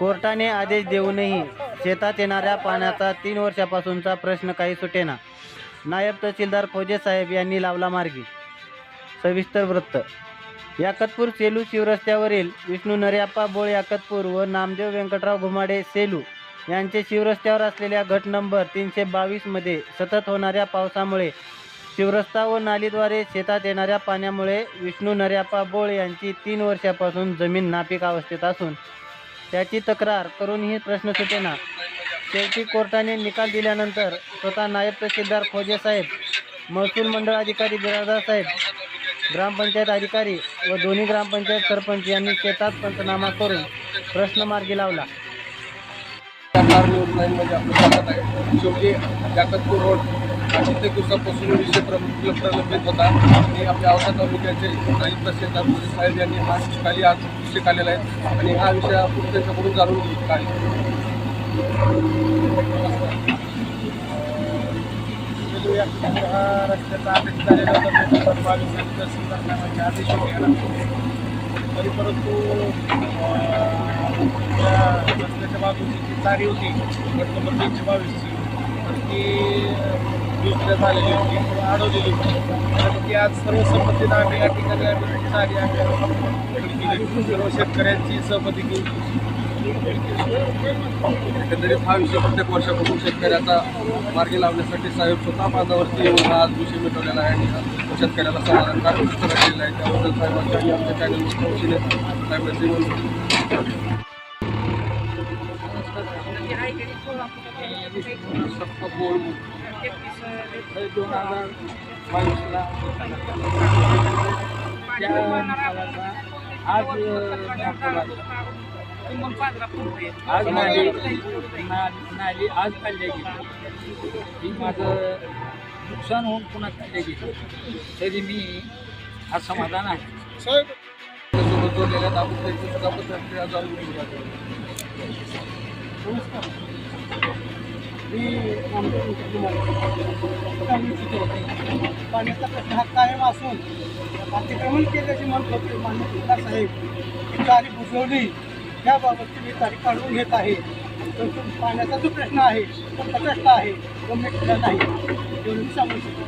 कोर्टाने आदेश देऊनही शेतात येणाऱ्या पाण्याचा तीन वर्षापासूनचा प्रश्न काही सुटेना. नायब तहसीलदार फौजे साहेब यांनी लावला मार्गी. सविस्तर वृत्त. याकतपूर सेलू शिवरस्त्यावरील विष्णू नर्याप्पा बोळ याकतपूर व नामदेव व्यंकटराव घुमाडे सेलू यांचे शिवरस्त्यावर असलेल्या गट नंबर तीनशे बावीसमध्ये सतत होणाऱ्या पावसामुळे शिवरस्ता व नालीद्वारे शेतात येणाऱ्या पाण्यामुळे विष्णू नर्याप्पा बोळ यांची तीन वर्षापासून जमीन नापीक अवस्थेत असून त्याची तक्रार करूनही प्रश्न सुटेना. शेवटी कोर्टाने निकाल दिल्यानंतर स्वतः नायब तहसीलदार खोजे साहेब महसूल मंडळ अधिकारी बिराजदार साहेब ग्रामपंचायत अधिकारी व दोन्ही ग्रामपंचायत सरपंच यांनी शेतात पंचनामा करून प्रश्न मार्गी लावला. शेवटी रोड कित्येक दिवसापासून विषय प्रमुख प्रलंबित होता. आणि आपल्या औसा तालुक्याचे नाईब शेतात मोदी साहेब यांनी हा खाली आज विषय काढलेला आहे. आणि हा विषय आपण त्यांच्याकडून जाणून घेऊ. काय? हा रस्त्याचा आदेश झालेला होता. बावीस आदेश तरी परंतु रस्त्याच्या बाजूची जी तारी होती गट नंबर तीनशे बावीसची तर ती योजना झालेली होती अडवलेली होती. आणि ती आज सर्वसंमतीनं आम्ही या ठिकाणी आम्ही चारी आम्ही. सर्व शेतकऱ्यांची सहमती घेऊन. एकंदरीत हा विषय प्रत्येक वर्षापासून शेतकऱ्याचा मार्गी लावण्यासाठी साहेब स्वतः बांधावरती येऊन हा आज विषय मिटवलेला आहे. आणि शेतकऱ्याला समाधानकारक सूचना केलेला आहे त्याबद्दल साहेबांच्या आणि आमच्या चॅनलवर वतीने साहेबांचे बोलतो दोन हजार बावीसला त्या निकालाचा आज आज नाही नाली आज काढल्या गेली. ही माझं नुकसान होऊन पुन्हा काढल्या गेली. तरी मी आज समाधान आहे. सोबत जोडलेल्या दाबूत सुद्धा प्रतिक्रिया पाण्याचा प्रश्न हा कायम असून अतिक्रमण केल्याची म्हणत होते मान्य जिल्हा साहेब ही तारीख बुजवली याबाबतची मी तारीख काढून घेत आहे पाण्याचा जो प्रश्न आहे तो प्रचंड आहे तो मिटला नाही एवढं सांगू शकतो.